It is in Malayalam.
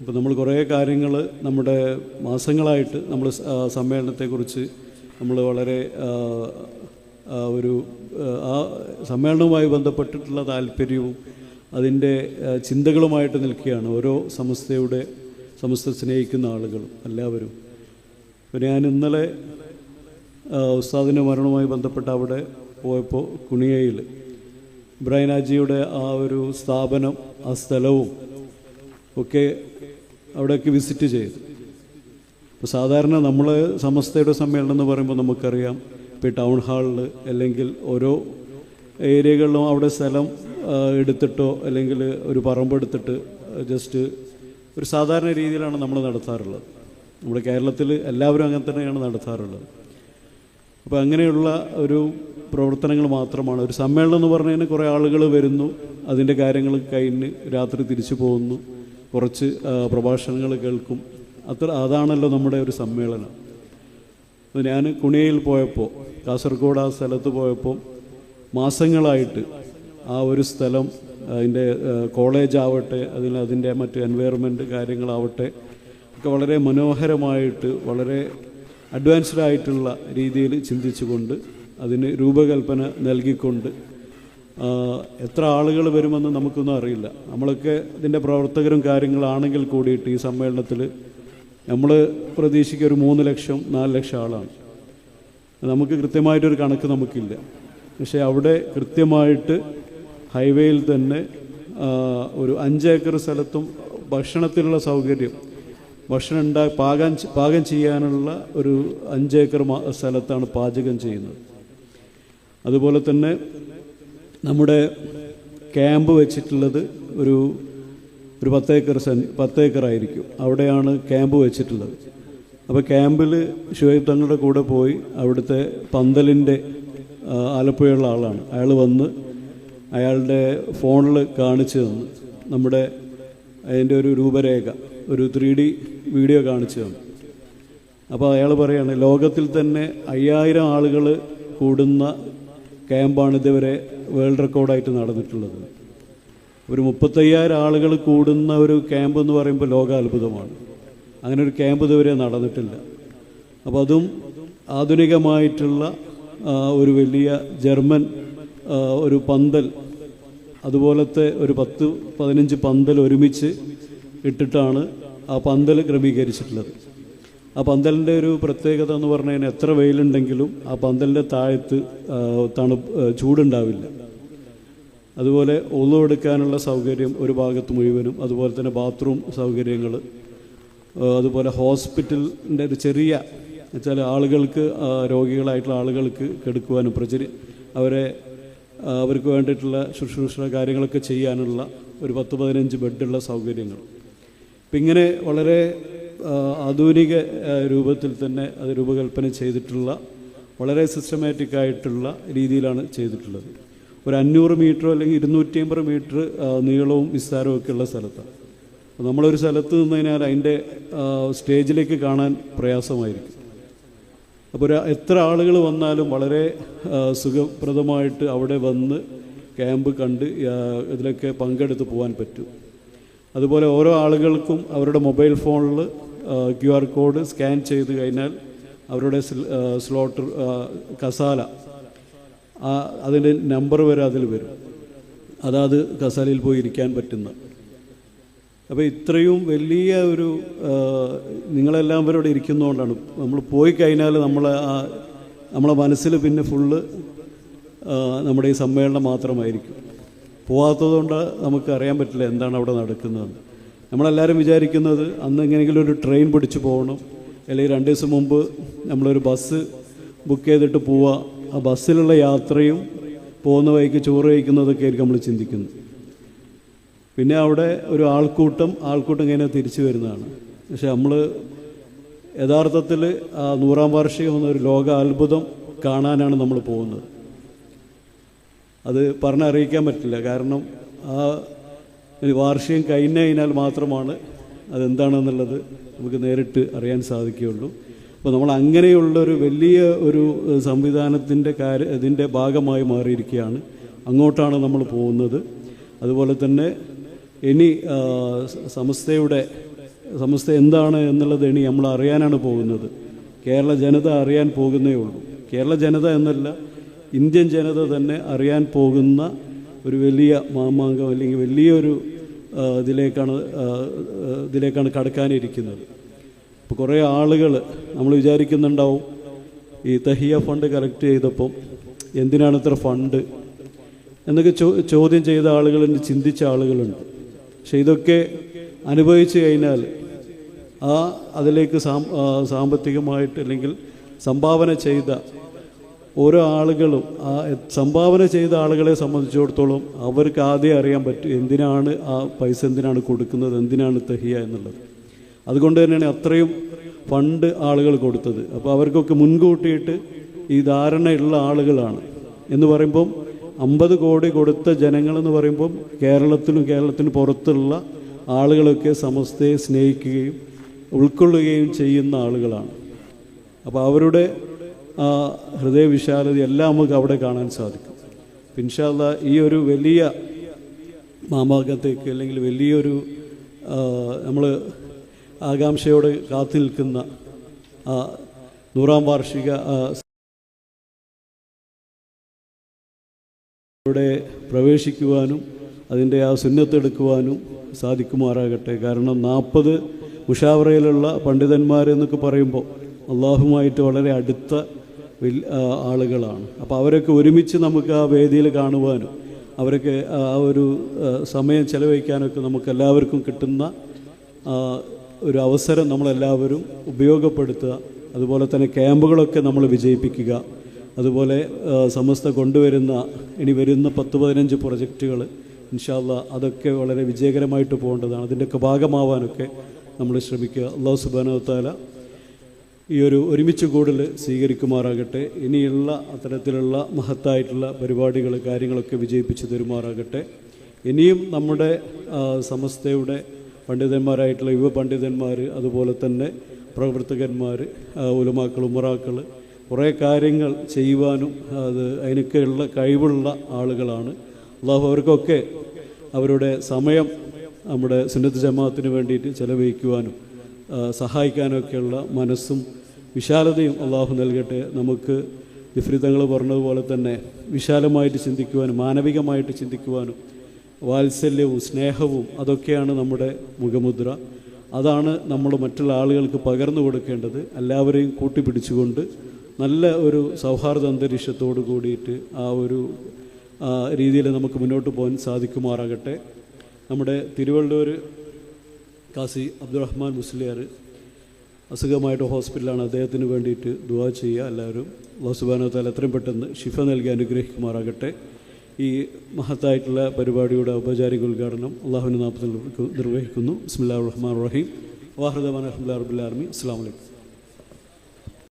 ഇപ്പോൾ നമ്മൾ കുറേ കാര്യങ്ങൾ നമ്മുടെ മാസങ്ങളായിട്ട് നമ്മൾ സമ്മേളനത്തെക്കുറിച്ച് നമ്മൾ വളരെ ഒരു ആ, സമ്മേളനവുമായി ബന്ധപ്പെട്ടിട്ടുള്ള താല്പര്യവും അതിന്റെ ചിന്തകളുമായിട്ട് നിൽക്കുകയാണ് ഓരോ സമസ്തയുടെ സമസ്ത സ്നേഹിക്കുന്ന ആളുകളും എല്ലാവരും. ഇപ്പോൾ ഞാൻ ഇന്നലെ ഉസ്താദിന്റെ മരണവുമായി ബന്ധപ്പെട്ട് അവിടെ പോയപ്പോൾ കുണിയയിൽ ഇബ്രാഹിം രാജിയുടെ ആ ഒരു സ്ഥാപനം ആ സ്ഥലവും ഒക്കെ അവിടെയൊക്കെ വിസിറ്റ് ചെയ്തു. ഇപ്പോൾ സാധാരണ നമ്മൾ സമസ്തയുടെ സമ്മേളനം എന്ന് പറയുമ്പോൾ നമുക്കറിയാം ഇപ്പോൾ ടൗൺ ഹാളിൽ അല്ലെങ്കിൽ ഓരോ ഏരിയകളിലും അവിടെ സ്ഥലം എടുത്തിട്ടോ അല്ലെങ്കിൽ ഒരു പറമ്പെടുത്തിട്ട് ജസ്റ്റ് ഒരു സാധാരണ രീതിയിലാണ് നമ്മൾ നടത്താറുള്ളത്. നമ്മുടെ കേരളത്തിൽ എല്ലാവരും അങ്ങനെ തന്നെയാണ് നടത്താറുള്ളത്. അപ്പോൾ അങ്ങനെയുള്ള ഒരു പ്രവർത്തനങ്ങൾ മാത്രമാണ്. ഒരു സമ്മേളനം എന്ന് പറഞ്ഞു കഴിഞ്ഞാൽ കുറേ ആളുകൾ വരുന്നു അതിന്റെ കാര്യങ്ങൾ കഴിഞ്ഞ് രാത്രി തിരിച്ചു പോകുന്നു. കുറച്ച് പ്രഭാഷണങ്ങൾ കേൾക്കും. അത്ര അതാണല്ലോ നമ്മുടെ ഒരു സമ്മേളനം. അപ്പോൾ ഞാൻ കുണിയയിൽ പോയപ്പോൾ കാസർഗോഡ് ആ സ്ഥലത്ത് പോയപ്പോൾ മാസങ്ങളായിട്ട് ആ ഒരു സ്ഥലം അതിന്റെ കോളേജ് ആവട്ടെ അതിൽ അതിന്റെ മറ്റ് എൻവയറമെന്റ് കാര്യങ്ങളാവട്ടെ ഒക്കെ വളരെ മനോഹരമായിട്ട് വളരെ അഡ്വാൻസ്ഡ് ആയിട്ടുള്ള രീതിയിൽ ചിന്തിച്ചുകൊണ്ട് അതിന് രൂപകൽപ്പന നൽകിക്കൊണ്ട് എത്ര ആളുകൾ വരുമെന്ന് നമുക്കൊന്നും അറിയില്ല. നമ്മളൊക്കെ ഇതിന്റെ പ്രവർത്തകരും കാര്യങ്ങളാണെങ്കിൽ കൂടിയിട്ട് ഈ സമ്മേളനത്തിൽ നമ്മൾ പ്രതീക്ഷിക്കുക ഒരു മൂന്ന് ലക്ഷം നാല് ലക്ഷം ആളാണ്. നമുക്ക് കൃത്യമായിട്ടൊരു കണക്ക് നമുക്കില്ല. പക്ഷേ അവിടെ കൃത്യമായിട്ട് ഹൈവേയിൽ തന്നെ ഒരു ഒരു അഞ്ചേക്കർ സ്ഥലത്തും ഭക്ഷണത്തിനുള്ള സൗകര്യം ഭക്ഷണം ഉണ്ടാ പാകം പാകം ചെയ്യാനുള്ള ഒരു അഞ്ചേക്കർ ഏക്കർ സ്ഥലത്താണ് പാചകം ചെയ്യുന്നത്. അതുപോലെ തന്നെ നമ്മുടെ ക്യാമ്പ് വെച്ചിട്ടുള്ളത് ഒരു ഒരു പത്തേക്കർ സെൻ പത്തേക്കർ ആയിരിക്കും അവിടെയാണ് ക്യാമ്പ് വെച്ചിട്ടുള്ളത്. അപ്പോൾ ക്യാമ്പിൽ ഷുഹൈബ് തങ്ങളുടെ കൂടെ പോയി അവിടുത്തെ പന്തലിന്റെ ആലപ്പുഴയുള്ള ആളാണ്. അയാൾ വന്ന് അയാളുടെ ഫോണിൽ കാണിച്ചു തന്നു. നമ്മുടെ അതിന്റെ ഒരു രൂപരേഖ ഒരു ത്രീ ഡി വീഡിയോ കാണിച്ചു തന്നു. അപ്പോൾ അയാൾ പറയുകയാണ് ലോകത്തിൽ തന്നെ അയ്യായിരം ആളുകൾ കൂടുന്ന ക്യാമ്പാണ് ഇതുവരെ വേൾഡ് റെക്കോർഡായിട്ട് നടന്നിട്ടുള്ളത്. ഒരു മുപ്പത്തയ്യായിരം ആളുകൾ കൂടുന്ന ഒരു ക്യാമ്പ് എന്ന് പറയുമ്പോൾ ലോകാത്ഭുതമാണ്. അങ്ങനെ ഒരു ക്യാമ്പ് ഇതുവരെ നടന്നിട്ടില്ല. അപ്പോൾ അതും ആധുനികമായിട്ടുള്ള ഒരു വലിയ ജർമ്മൻ ഒരു പന്തൽ അതുപോലത്തെ ഒരു പത്ത് പതിനഞ്ച് പന്തൽ ഒരുമിച്ച് ഇട്ടിട്ടാണ് ആ പന്തൽ ക്രമീകരിച്ചിട്ടുള്ളത്. ആ പന്തലിന്റെ ഒരു പ്രത്യേകത എന്ന് പറഞ്ഞു കഴിഞ്ഞാൽ എത്ര വെയിലുണ്ടെങ്കിലും ആ പന്തലിന്റെ താഴത്ത് തണു തണുപ്പ് ചൂടുണ്ടാവില്ല. അതുപോലെ ഒന്നുമെടുക്കാനുള്ള സൗകര്യം ഒരു ഭാഗത്ത് മുഴുവനും അതുപോലെ തന്നെ ബാത്റൂം സൗകര്യങ്ങൾ അതുപോലെ ഹോസ്പിറ്റലിന്റെ ഒരു ചെറിയ വെച്ചാൽ ആളുകൾക്ക് രോഗികളായിട്ടുള്ള ആളുകൾക്ക് കെടുക്കുവാനും പ്രചരി അവരെ അവർക്ക് വേണ്ടിയിട്ടുള്ള ശുശ്രൂഷ കാര്യങ്ങളൊക്കെ ചെയ്യാനുള്ള ഒരു പത്ത് പതിനഞ്ച് ബെഡുള്ള സൗകര്യങ്ങൾ. അപ്പം ഇങ്ങനെ വളരെ ആധുനിക രൂപത്തിൽ തന്നെ അത് രൂപകൽപ്പന ചെയ്തിട്ടുള്ള വളരെ സിസ്റ്റമാറ്റിക് ആയിട്ടുള്ള രീതിയിലാണ് ചെയ്തിട്ടുള്ളത്. ഒരു അഞ്ഞൂറ് മീറ്റർ അല്ലെങ്കിൽ ഇരുന്നൂറ്റി അമ്പത് മീറ്റർ നീളവും വിസ്താരവും ഒക്കെ ഉള്ള സ്ഥലത്താണ്. നമ്മളൊരു സ്ഥലത്ത് നിന്ന് കഴിഞ്ഞാൽ അതിന്റെ സ്റ്റേജിലേക്ക് കാണാൻ പ്രയാസമായിരിക്കും. അപ്പോൾ ഒരു എത്ര ആളുകൾ വന്നാലും വളരെ സുഖപ്രദമായിട്ട് അവിടെ വന്ന് ക്യാമ്പ് കണ്ട് ഇതിലൊക്കെ പങ്കെടുത്ത് പോകാൻ പറ്റും. അതുപോലെ ഓരോ ആളുകൾക്കും അവരുടെ മൊബൈൽ ഫോണിൽ ക്യു ആർ കോഡ് സ്കാൻ ചെയ്ത് കഴിഞ്ഞാൽ അവരുടെ സ്ലോട്ടർ കസാല അതിന്റെ നമ്പർ വരെ അതിൽ വരും. അതാത് കസാലയിൽ പോയി ഇരിക്കാൻ പറ്റുന്ന. അപ്പോൾ ഇത്രയും വലിയ ഒരു നിങ്ങളെല്ലാം ഇവിടെ ഇരിക്കുന്നതുകൊണ്ടാണ് നമ്മൾ പോയി കഴിഞ്ഞാൽ നമ്മൾ ആ നമ്മളെ മനസ്സിൽ പിന്നെ ഫുള്ള് നമ്മുടെ ഈ സമ്മേളനം മാത്രമായിരിക്കും. പോകാത്തതുകൊണ്ട് നമുക്ക് അറിയാൻ പറ്റില്ല എന്താണ് അവിടെ നടക്കുന്നതെന്ന്. നമ്മളെല്ലാവരും വിചാരിക്കുന്നത് അന്ന് എങ്ങനെയെങ്കിലും ഒരു ട്രെയിൻ പിടിച്ചു പോകണം. അല്ലെങ്കിൽ രണ്ട് ദിവസം മുമ്പ് നമ്മളൊരു ബസ് ബുക്ക് ചെയ്തിട്ട് പോവുക. ആ ബസ്സിലുള്ള യാത്രയും പോകുന്ന വഴിക്ക് ചോറ് കഴിക്കുന്നതൊക്കെ ആയിരിക്കും നമ്മൾ ചിന്തിക്കുന്നത്. പിന്നെ അവിടെ ഒരു ആൾക്കൂട്ടം ആൾക്കൂട്ടം ഇങ്ങനെ തിരിച്ചു വരുന്നതാണ്. പക്ഷെ നമ്മൾ യഥാർത്ഥത്തിൽ ആ നൂറാം വാർഷികം എന്നൊരു ലോക അത്ഭുതം കാണാനാണ് നമ്മൾ പോകുന്നത്. അത് പറഞ്ഞറിയിക്കാൻ പറ്റില്ല. കാരണം ആ ഒരു വാർഷികം കഴിഞ്ഞു കഴിഞ്ഞാൽ മാത്രമാണ് അതെന്താണെന്നുള്ളത് നമുക്ക് നേരിട്ട് അറിയാൻ സാധിക്കുകയുള്ളൂ. അപ്പോൾ നമ്മൾ അങ്ങനെയുള്ളൊരു വലിയ ഒരു സംവിധാനത്തിന്റെ കാര്യ ഇതിന്റെ ഭാഗമായി മാറിയിരിക്കുകയാണ്. അങ്ങോട്ടാണ് നമ്മൾ പോകുന്നത്. അതുപോലെ തന്നെ ഇനി സമസ്തയുടെ സമസ്ത എന്താണ് എന്നുള്ളത് ഇനി നമ്മൾ അറിയാനാണ് പോകുന്നത്. കേരള ജനത അറിയാൻ പോകുന്നേ ഉള്ളൂ. കേരള ജനത എന്നല്ല ഇന്ത്യൻ ജനത തന്നെ അറിയാൻ പോകുന്ന ഒരു വലിയ മാമാങ്കം അല്ലെങ്കിൽ വലിയൊരു ഇതിലേക്കാണ് ഇതിലേക്കാണ് കടക്കാനിരിക്കുന്നത്. ഇപ്പോൾ കുറേ ആളുകൾ നമ്മൾ വിചാരിക്കുന്നുണ്ടാവും ഈ തഹിയ ഫണ്ട് കളക്ട് ചെയ്തപ്പം എന്തിനാണ് ഇത്ര ഫണ്ട് എന്നൊക്കെ ചോദ്യം ചെയ്ത ആളുകളുണ്ട് ചിന്തിച്ച ആളുകളുണ്ട് പക്ഷെ ഇതൊക്കെ അനുഭവിച്ചു കഴിഞ്ഞാൽ ആ അതിലേക്ക് സാമ്പത്തികമായിട്ട് അല്ലെങ്കിൽ സംഭാവന ചെയ്ത ഓരോ ആളുകളും ആ സംഭാവന ചെയ്ത ആളുകളെ സംബന്ധിച്ചിടത്തോളം അവർക്ക് ആദ്യം അറിയാൻ പറ്റും എന്തിനാണ് ആ പൈസ എന്തിനാണ് കൊടുക്കുന്നത് എന്തിനാണ് തഹിയ എന്നുള്ളത്. അതുകൊണ്ട് തന്നെയാണ് അത്രയും ഫണ്ട് ആളുകൾ കൊടുത്തത്. അപ്പോൾ അവർക്കൊക്കെ മുൻകൂട്ടിയിട്ട് ഈ ധാരണയുള്ള ആളുകളാണ്. എന്ന് പറയുമ്പം അമ്പത് കോടി കൊടുത്ത ജനങ്ങളെന്ന് പറയുമ്പം കേരളത്തിലും കേരളത്തിന് പുറത്തുള്ള ആളുകളൊക്കെ സമസ്തയെ സ്നേഹിക്കുകയും ഉൾക്കൊള്ളുകയും ചെയ്യുന്ന ആളുകളാണ്. അപ്പോൾ അവരുടെ ഹൃദയവിശാലത എല്ലാം നമുക്ക് അവിടെ കാണാൻ സാധിക്കും. പിൻഷാല്ല ഈ ഒരു വലിയ മാമാകത്തേക്ക് അല്ലെങ്കിൽ വലിയൊരു നമ്മൾ ആകാംക്ഷയോടെ കാത്തു നിൽക്കുന്ന നൂറാം വാർഷിക ഇവിടെ പ്രവേശിക്കുവാനും അതിന്റെ ആ സുന്നത്തെടുക്കുവാനും സാധിക്കുമാറാകട്ടെ. കാരണം നാൽപ്പത് മുഷാവറയിലുള്ള പണ്ഡിതന്മാരെന്നൊക്കെ പറയുമ്പോൾ അള്ളാഹുമായിട്ട് വളരെ അടുത്ത ആളുകളാണ്. അപ്പോൾ അവരൊക്കെ ഒരുമിച്ച് നമുക്ക് ആ വേദിയിൽ കാണുവാനും അവരൊക്കെ ആ ഒരു സമയം ചെലവഴിക്കാനൊക്കെ നമുക്ക് എല്ലാവർക്കും കിട്ടുന്ന ഒരു അവസരം നമ്മളെല്ലാവരും ഉപയോഗപ്പെടുത്തുക. അതുപോലെ തന്നെ ക്യാമ്പുകളൊക്കെ നമ്മൾ വിജയിപ്പിക്കുക. അതുപോലെ സമസ്ത കൊണ്ടുവരുന്ന ഇനി വരുന്ന പത്ത് പതിനഞ്ച് പ്രൊജക്റ്റുകൾ ഇൻഷാല്ല അതൊക്കെ വളരെ വിജയകരമായിട്ട് പോകേണ്ടതാണ്. അതിന്റെയൊക്കെ ഭാഗമാവാനൊക്കെ നമ്മൾ ശ്രമിക്കുക. അള്ളാഹു സുബാനവത്താല ഈ ഒരു ഒരുമിച്ച് കൂടൽ സ്വീകരിക്കുമാറാകട്ടെ. ഇനിയുള്ള അത്തരത്തിലുള്ള മഹത്തായിട്ടുള്ള പരിപാടികൾ കാര്യങ്ങളൊക്കെ വിജയിപ്പിച്ച് തരുമാറാകട്ടെ. ഇനിയും നമ്മുടെ സമസ്തയുടെ പണ്ഡിതന്മാരായിട്ടുള്ള യുവ പണ്ഡിതന്മാർ അതുപോലെ തന്നെ പ്രവർത്തകന്മാർ ഉലമാക്കൾ ഉമറാക്കൾ കുറേ കാര്യങ്ങൾ ചെയ്യുവാനും അത് അതിനൊക്കെയുള്ള കഴിവുള്ള ആളുകളാണ്. അള്ളാഹു അവർക്കൊക്കെ അവരുടെ സമയം നമ്മുടെ സുന്നത്ത് ജമാഅത്തിന് വേണ്ടിയിട്ട് ചെലവഴിക്കുവാനും സഹായിക്കാനൊക്കെയുള്ള മനസ്സും വിശാലതയും അള്ളാഹു നൽകട്ടെ. നമുക്ക് വിഫ്രിതങ്ങൾ പറഞ്ഞതുപോലെ തന്നെ വിശാലമായിട്ട് ചിന്തിക്കുവാനും മാനവികമായിട്ട് ചിന്തിക്കുവാനും വാത്സല്യവും സ്നേഹവും അതൊക്കെയാണ് നമ്മുടെ മുഖമുദ്ര. അതാണ് നമ്മൾ മറ്റുള്ള ആളുകൾക്ക് പകർന്നു കൊടുക്കേണ്ടത്. എല്ലാവരെയും കൂട്ടിപ്പിടിച്ചുകൊണ്ട് നല്ല ഒരു സൗഹാർദ്ദ അന്തരീക്ഷത്തോട് കൂടിയിട്ട് ആ ഒരു രീതിയിൽ നമുക്ക് മുന്നോട്ട് പോകാൻ സാധിക്കുമാറാകട്ടെ. നമ്മുടെ തിരുവള്ളൂർ കാസി അബ്ദുറഹ്മാൻ മുസ്ലിയാർ അസുഖമായിട്ട് ഹോസ്പിറ്റലാണ് അദ്ദേഹത്തിന് വേണ്ടിയിട്ട് ദുവാ ചെയ്യുക. എല്ലാവരും അള്ളാഹു സുബാനോ താല എത്രയും പെട്ടെന്ന് ഷിഫ നൽകി അനുഗ്രഹിക്കുമാറാകട്ടെ. ഈ മഹത്തായിട്ടുള്ള പരിപാടിയുടെ ഔപചാരിക ഉദ്ഘാടനം അള്ളാഹുവിന്റെ നാമത്തിൽ നിർവഹിക്കുന്നു. ബിസ്മില്ലാ റഹ്മാൻ റഹീം. വാഹൃദാൻ അഹമ്മദ് അറബുല്ലാർമി അസ്സാം വലൈക്കും